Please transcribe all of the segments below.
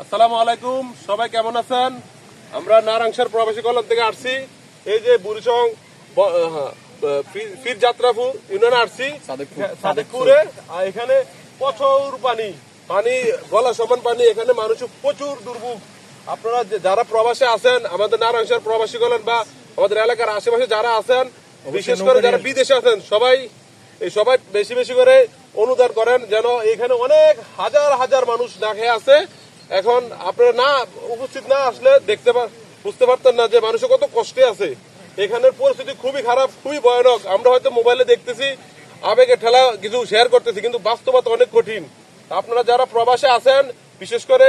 আসসালামু আলাইকুম সবাই কেমন আছেন? আমরা নারাংশের প্রবাসী কল্যাণ থেকে আসছি। এই যে বুড়িচং ব- হ্যাঁ, ফির- যাত্রাপুর ইউনিয়নে আসছি। সাদেকপুরে। আর এখানে প্রচুর পানি পানি গলা সমান পানি এখানে মানুষ প্রচুর দুর্ভোগ। আপনারা যারা প্রবাসে আছেন আমাদের নারায়ণসার প্রবাসী কল্যাণ বা আমাদের এলাকার আশেপাশে যারা আছেন বিশেষ করে যারা বিদেশে আছেন সবাই এই সবাই বেশি বেশি করে অনুদান করেন যেন এখানে অনেক হাজার হাজার মানুষ না খেয়ে আছে। এখন আপনারা না উপস্থিত না আসলে দেখতে বুঝতে পারতেন না যে মানুষের কত কষ্টে আছে। এখানের পরিস্থিতি খুবই খারাপ খুবই ভয়ানক। আমরা হয়তো মোবাইলে দেখতেছি আবেগে ঠেলা কিছু শেয়ার করতেছি কিন্তু বাস্তবতা অনেক কঠিন। আপনারা যারা প্রবাসে আছেন বিশেষ করে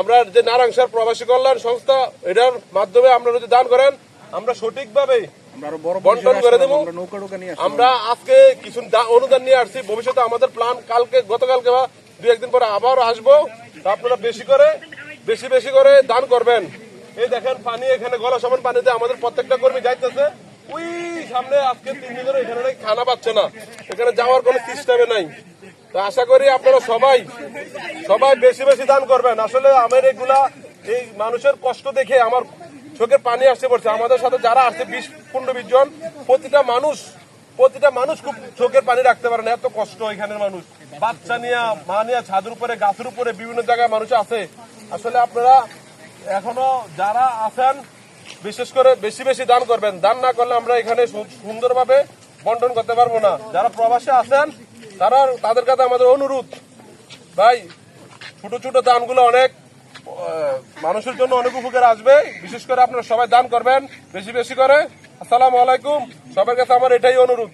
আমরা যে নারাংসার প্রবাসী কল্যাণ সংস্থা এটার মাধ্যমে আপনারা যদি দান করেন আমরা সঠিকভাবে বন্টন করে দেবো। আমরা আজকে কিছু অনুদান নিয়ে আসছি। ভবিষ্যতে আমাদের প্ল্যান কালকে গতকালকে বা দু একদিন পরে আবার আসব। আপনারা বেশি করে, বেশি বেশি করে দান করবেন। এই দেখেন পানি এখানে গলা সমান পানিতে আমাদের প্রত্যেকটা কর্মী যাইতেছে। ওই সামনে আজকে তিন দিন এখানে নাকি খানা পাচ্ছে না। এখানে যাওয়ার কোনো সিস্টেমে নাই। তো আশা করি আপনারা সবাই সবাই বেশি বেশি দান করবেন। আসলে আমার এগুলা, এই মানুষের কষ্ট দেখে আমার চোখের পানি আসতে পড়ছে। আমাদের সাথে যারা আসছে, বিশ, পনেরো, বিশ জন, প্রতিটা মানুষ প্রতিটা মানুষ খুব চোখের পানি রাখতে পারে না, এত কষ্ট এখানের মানুষ। বাচ্চা নিয়ে, মা নিয়ে ছাদের উপরে, গাছের উপরে বিভিন্ন জায়গায় মানুষ আছে। আসলে আপনারা এখনও যারা আছেন, বিশেষ করে বেশি বেশি দান করবেন। দান না করলে আমরা এখানে সুন্দরভাবে বন্টন করতে পারব না। যারা প্রবাসে আছেন, তারা তাদের কাছে আমাদের অনুরোধ, ভাই, ছোট ছোট দানগুলো অনেক মানুষের জন্য অনেক উপকার আসবে। বিশেষ করে আপনারা সবাই দান করবেন, বেশি বেশি করে। আসসালামু আলাইকুম। সবার কাছে আমার এটাই অনুরোধ।